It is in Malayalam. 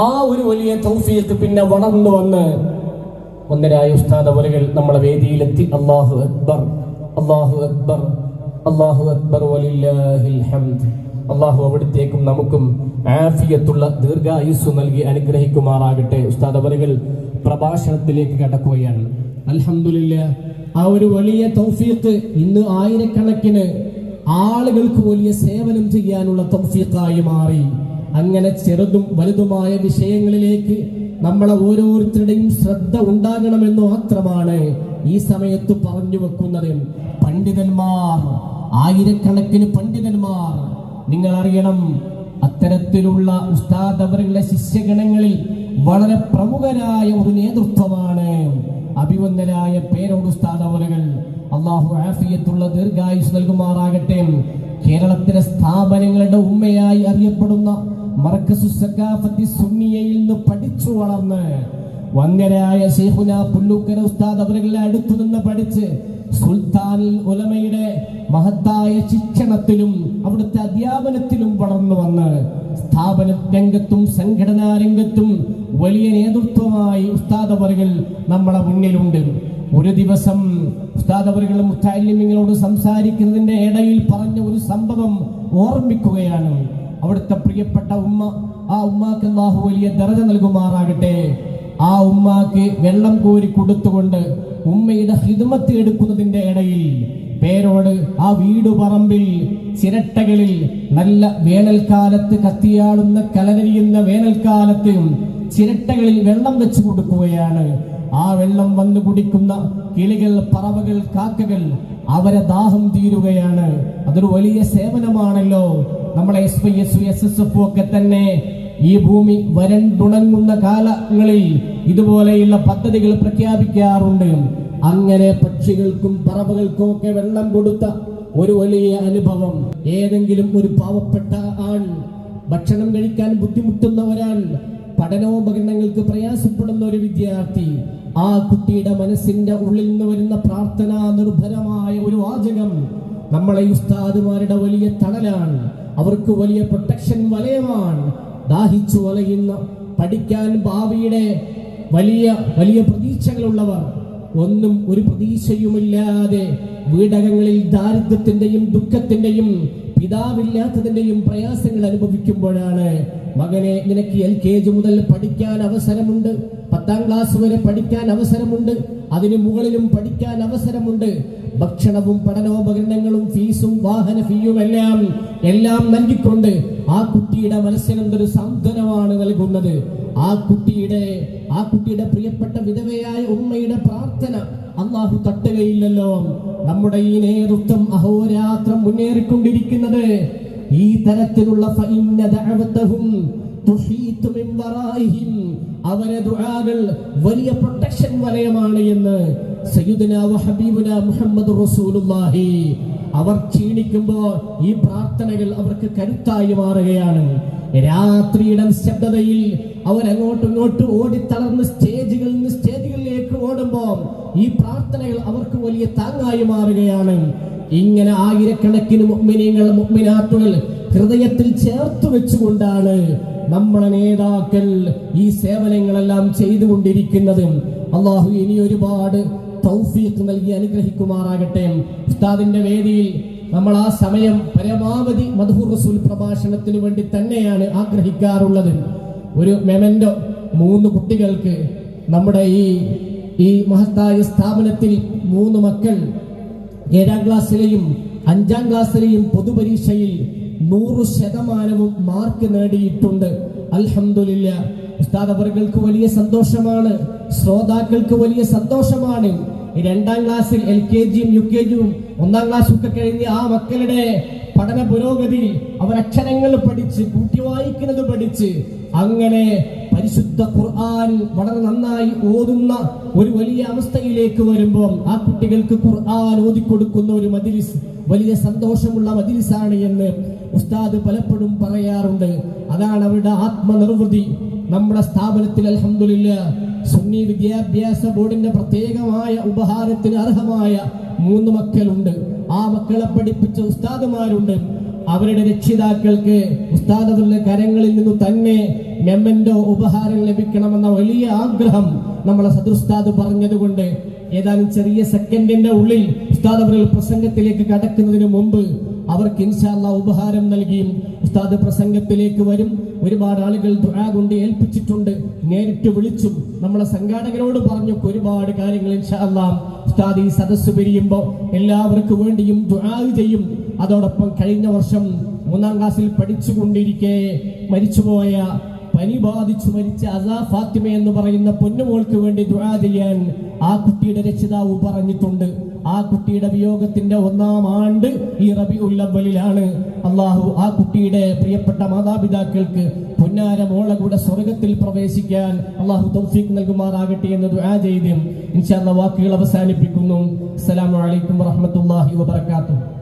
ആ ഒരു വലിയ തൗഫീഖ് പിന്നെ വളർന്നു വന്ന് ഒന്നരായ ഉസ്താദ് വലകൾ നമ്മളെ വേദിയിലെത്തി. അള്ളാഹു അക്ബർ അള്ളാഹു അക്ബർ അള്ളാഹു അക്ബർ വലില്ലാഹിൽ ഹംദ്. അള്ളാഹു അവിടത്തേക്കും നമുക്കും ആഫിയത്തുള്ള ദീർഘായുസ് നൽകി അനുഗ്രഹിക്കുമാറാകട്ടെ. ഉസ്താദ് വലകൾ പ്രഭാഷണത്തിലേക്ക് കടക്കുകയാണ്. അൽഹംദുലില്ല ആ ഒരു വലിയ തൗഫീഖ് ഇന്ന് ആയിരക്കണക്കിന് ആളുകൾക്ക് വലിയ സേവനം ചെയ്യാനുള്ള തൗഫീഖായി മാറി. അങ്ങനെ ചെറുതും വലുതുമായ വിഷയങ്ങളിലേക്ക് നമ്മളെ ഓരോരുത്തരുടെയും ശ്രദ്ധ ഉണ്ടാകണമെന്ന് മാത്രമാണ് ഈ സമയത്ത് പറഞ്ഞു വെക്കുന്നത്. പണ്ഡിതന്മാർ ആയിരക്കണക്കിന് പണ്ഡിതന്മാർ നിങ്ങൾ അറിയണം അത്തരത്തിലുള്ള ഉസ്താദ് അവരുടെ ശിഷ്യഗണങ്ങളിൽ വളരെ പ്രമുഖരായ ഒരു നേതൃത്വമാണ് അഭിവന്ദനായ പേരോട് ഉസ്താദ് അവരുകൾ അള്ളാഹു ആഫിയത്തുള്ള ദീർഘായുസ് നൽകുമാറാകട്ടെ. കേരളത്തിലെ സ്ഥാപനങ്ങളുടെ ഉമ്മയായി അറിയപ്പെടുന്ന മർക്കസു സഖാഫത്തി സുന്നിയയിൽ പഠിച്ചു വളർന്ന് വന്യരായ ശൈഖുന പുല്ലൂക്കര ഉസ്താദ് അവരുടെ അടുത്തു നിന്ന് പഠിച്ച് സുൽത്താൻ ഉലമയുടെ മഹത്തായ ശിക്ഷണത്തിലും അവിടുത്തെ അധ്യാപനത്തിലും വളർന്നു വന്ന് സ്ഥാപന രംഗത്തും സംഘടനാ രംഗത്തും വലിയ നേതൃത്വമായി ഉസ്താദ് അവറുകൾ നമ്മളെ മുന്നിലുണ്ട്. ഒരു ദിവസം ഉസ്താദ് അവറുകൾ മുത്താലിമിങ്ങളോട് സംസാരിക്കുന്നതിന്റെ ഇടയിൽ പറഞ്ഞ ഒരു സംഭവം ഓർമ്മിക്കുകയാണ്. അവിടുത്തെ പ്രിയപ്പെട്ട ഉമ്മ ആ ഉമ്മാക്ക് അള്ളാഹു വലിയ ദറജ നൽകുമാറാകട്ടെ. ആ ഉമ്മാക്ക് വെള്ളം കോരി കൊടുത്തുകൊണ്ട് ഉമ്മയുടെ ഹിദമത്ത് എടുക്കുന്നതിന്റെ ഇടയിൽ പേരോട് ആ വീടു പറമ്പിൽ ചിരട്ടകളിൽ നല്ല വേനൽക്കാലത്ത് കത്തിയാടുന്ന കലനരിയുന്ന വേനൽക്കാലത്ത് ചിരട്ടകളിൽ വെള്ളം വെച്ച് കൊടുക്കുകയാണ്. ആ വെള്ളം വന്നു കുടിക്കുന്ന കിളികൾ പറവകൾ കാക്കകൾ അവരെ ദാഹം തീരുകയാണ്. അതൊരു വലിയ സേവനമാണല്ലോ. നമ്മളെ S Y S S S F ഒക്കെ തന്നെ ഈ ഭൂമി വരണ്ടുണങ്ങുന്ന കാലങ്ങളിൽ ഇതുപോലെയുള്ള പദ്ധതികൾ പ്രഖ്യാപിക്കാറുണ്ട്. അങ്ങനെ പക്ഷികൾക്കും പറവകൾക്കും ഒക്കെ വെള്ളം കൊടുത്ത ഒരു വലിയ അനുഭവം. ഏതെങ്കിലും ഒരു പാവപ്പെട്ട ആൾ ഭക്ഷണം കഴിക്കാൻ ബുദ്ധിമുട്ടുന്ന ഒരാൾ പഠനോപകരണങ്ങൾക്ക് പ്രയാസപ്പെടുന്ന ഒരു വിദ്യാർത്ഥി ആ കുട്ടിയുടെ മനസ്സിന്റെ ഉള്ളിൽ നിന്ന് വരുന്ന പ്രാർത്ഥനാ നിർഭരമായ ഒരു വാചകം നമ്മളെ ഉസ്താദുമാരുടെ വലിയ തണലാണ്. അവർക്ക് വലിയ പ്രൊട്ടക്ഷൻ വലയമാണ്. ദാഹിച്ചു വലയുന്ന പഠിക്കാൻ ഭാവിയുടെ വലിയ വലിയ പ്രതീക്ഷകളുള്ളവർ. ഒന്നും ഒരു പ്രതീക്ഷയുമില്ലാതെ വീടകങ്ങളിൽ ദാരിദ്ര്യത്തിന്റെയും ദുഃഖത്തിന്റെയും പിതാവില്ലാത്തതിന്റെയും പ്രയാസങ്ങൾ അനുഭവിക്കുമ്പോഴാണ് മകനെ നിനക്ക് എൽ കെ ജി മുതൽ പഠിക്കാൻ അവസരമുണ്ട്. പത്താം ക്ലാസ് വരെ പഠിക്കാൻ അവസരമുണ്ട്. അതിനു മുകളിലും പഠിക്കാൻ അവസരമുണ്ട്. ഭക്ഷണവും പഠനോപകരണങ്ങളും ഫീസും വാഹന ഫീയും എല്ലാം എല്ലാം നൽകിക്കൊണ്ട് ആ കുട്ടിയുടെ മനസ്സിനെന്തൊരു സാന്ത്വനമാണ് നൽകുന്നത്. ആ കുട്ടിയുടെ ആ കുട്ടിയുടെ പ്രിയപ്പെട്ട വിധവയായ ഉമ്മയുടെ പ്രാർത്ഥന അള്ളാഹു തട്ടുകയില്ലല്ലോ. നമ്മുടെ ഈ നേതൃത്വം അഹോരാത്രം മുന്നേറിക്കൊണ്ടിരിക്കുന്നത്. ഈ തരത്തിലുള്ള അവരെ ദുആകൾ വലിയ പ്രൊട്ടക്ഷൻ വലയമാണ് എന്ന് മുഹമ്മദ് റസൂലുള്ളാഹി. അവർ ക്ഷീണിക്കുമ്പോൾ ഈ പ്രാർത്ഥനകൾ അവർക്ക് കരുത്തായി മാറുകയാണ്. രാത്രിയുടെ നിശബ്ദതയിൽ അവർ അങ്ങോട്ടും ഇങ്ങോട്ടും ഓടിത്തളർന്ന് സ്റ്റേജുകളിൽ നിന്ന് സ്റ്റേജുകളിലേക്ക് ഓടുമ്പോൾ ഈ പ്രാർത്ഥനകൾ അവർക്ക് വലിയ താങ്ങായി മാറുകയാണ്. ഇങ്ങനെ ആയിരക്കണക്കിന് മുഗ്മിനീങ്ങൾ മുഗ്മിനാത്തുകൾ ഹൃദയത്തിൽ ചേർത്ത് വെച്ചുകൊണ്ടാണ് നമ്മുടെ നേതാക്കൾ ഈ സേവനങ്ങളെല്ലാം ചെയ്തുകൊണ്ടിരിക്കുന്നത്. അള്ളാഹു ഇനി ഒരുപാട് തൗഫീഖ് നൽകി അനുഗ്രഹിക്കുമാറാകട്ടെ. ഉസ്താദിന്റെ വേദിയിൽ നമ്മൾ ആ സമയം പരമാവധി മധുർ റസൂൽ പ്രഭാഷണത്തിന് വേണ്ടി തന്നെയാണ് ആഗ്രഹിക്കാറുള്ളത്. ഒരു മെമൻഡോ മൂന്ന് കുട്ടികൾക്ക് നമ്മുടെ ഈ ഈ മഹത്തായ സ്ഥാപനത്തിൽ മൂന്ന് മക്കൾ ഏഴാം ക്ലാസ്സിലെയും അഞ്ചാം ക്ലാസ്സിലെയും പൊതുപരീക്ഷയിൽ നൂറ് ശതമാനവും മാർക്ക് നേടിയിട്ടുണ്ട്. അൽഹമില്ല ഉസ്താദ് വലിയ സന്തോഷമാണ്. ശ്രോതാക്കൾക്ക് വലിയ സന്തോഷമാണ്. രണ്ടാം ക്ലാസ്സിൽ എൽ കെ ജിയും യു കെ ജിയും ഒന്നാം ക്ലാസ് ഒക്കെ കഴിഞ്ഞ് ആ മക്കളുടെ പഠന പുരോഗതി അവർ അക്ഷരങ്ങൾ പഠിച്ച് കൂട്ടി വായിക്കുന്നത് പഠിച്ച് അങ്ങനെ പരിശുദ്ധ ഖുർആൻ വളരെ നന്നായി ഓതുന്ന ഒരു വലിയ അവസ്ഥയിലേക്ക് വരുമ്പോൾ ആ കുട്ടികൾക്ക് ഖുർആൻ ഓതിക്കൊടുക്കുന്ന ഒരു മജിലിസ് വലിയ സന്തോഷമുള്ള മജിലിസാണ് എന്ന് ഉസ്താദ് പലപ്പോഴും പറയാറുണ്ട്. അതാണ് അവരുടെ ആത്മനിർവൃതി. നമ്മുടെ സ്ഥാപനത്തിൽ അലഹമില്ല സുന്നി വിദ്യാഭ്യാസ ബോർഡിന്റെ പ്രത്യേകമായ ഉപഹാരത്തിന് അർഹമായ മൂന്ന് മക്കളുണ്ട്. ആ മക്കളെ പഠിപ്പിച്ച ഉസ്താദുമാരുണ്ട്. അവരുടെ രക്ഷിതാക്കൾക്ക് ഉസ്താദുകളുടെ കരങ്ങളിൽ നിന്ന് തന്നെ മെമ്മന്റോ ഉപഹാരം ലഭിക്കണമെന്ന വലിയ ആഗ്രഹം നമ്മളെ സദുസ്താദ് പറഞ്ഞതുകൊണ്ട്. ഏതാനും ചെറിയ സെക്കൻഡിന്റെ ഉള്ളിൽ ഉസ്താദ് അവരുടെ പ്രസംഗത്തിലേക്ക് കടക്കുന്നതിന് മുമ്പ് അവർക്ക് ഇൻഷാല്ല ഉപഹാരം നൽകിയും ഉസ്താദ് പ്രസംഗത്തിലേക്ക് വരും. ഒരുപാട് ആളുകൾ ദുരാ കൊണ്ട് ഏൽപ്പിച്ചിട്ടുണ്ട്. നേരിട്ട് വിളിച്ചും നമ്മളെ സംഘാടകരോട് പറഞ്ഞു ഒരുപാട് കാര്യങ്ങൾ ഇൻഷാല്ല ഉസ്താദ് ഈ സദസ്സ് പിരിയുമ്പോൾ എല്ലാവർക്കും വേണ്ടിയും ദുരാ ചെയ്യും. അതോടൊപ്പം കഴിഞ്ഞ വർഷം മൂന്നാം ക്ലാസ്സിൽ പഠിച്ചുകൊണ്ടിരിക്കെ മരിച്ചുപോയ പനി ബാധിച്ചു മരിച്ച അസാ ഫാത്തിമ എന്ന് പറയുന്ന പൊന്നുമോൾക്ക് വേണ്ടി ദുരാ ചെയ്യാൻ ആ കുട്ടിയുടെ രക്ഷിതാവ് പറഞ്ഞിട്ടുണ്ട്. ആ കുട്ടിയുടെ വിയോഗത്തിന്റെ ഒന്നാം ആണ്ട് ഈ റബി ഉല്ലവലിലാണ് അള്ളാഹു ആ കുട്ടിയുടെ പ്രിയപ്പെട്ട മാതാപിതാക്കൾക്ക് പൊന്നാര മോളെ കൂടെ സ്വർഗത്തിൽ പ്രവേശിക്കാൻ അള്ളാഹു തൗഫീഖ് നൽകുമാറാകട്ടെ എന്ന് ദുആ ചെയ്തും. ഇൻഷാല്ല വാക്കുകൾ അവസാനിപ്പിക്കുന്നു. അസ്സലാമു അലൈക്കും വറഹ്മത്തുള്ളാഹി വബറകാതുഹു.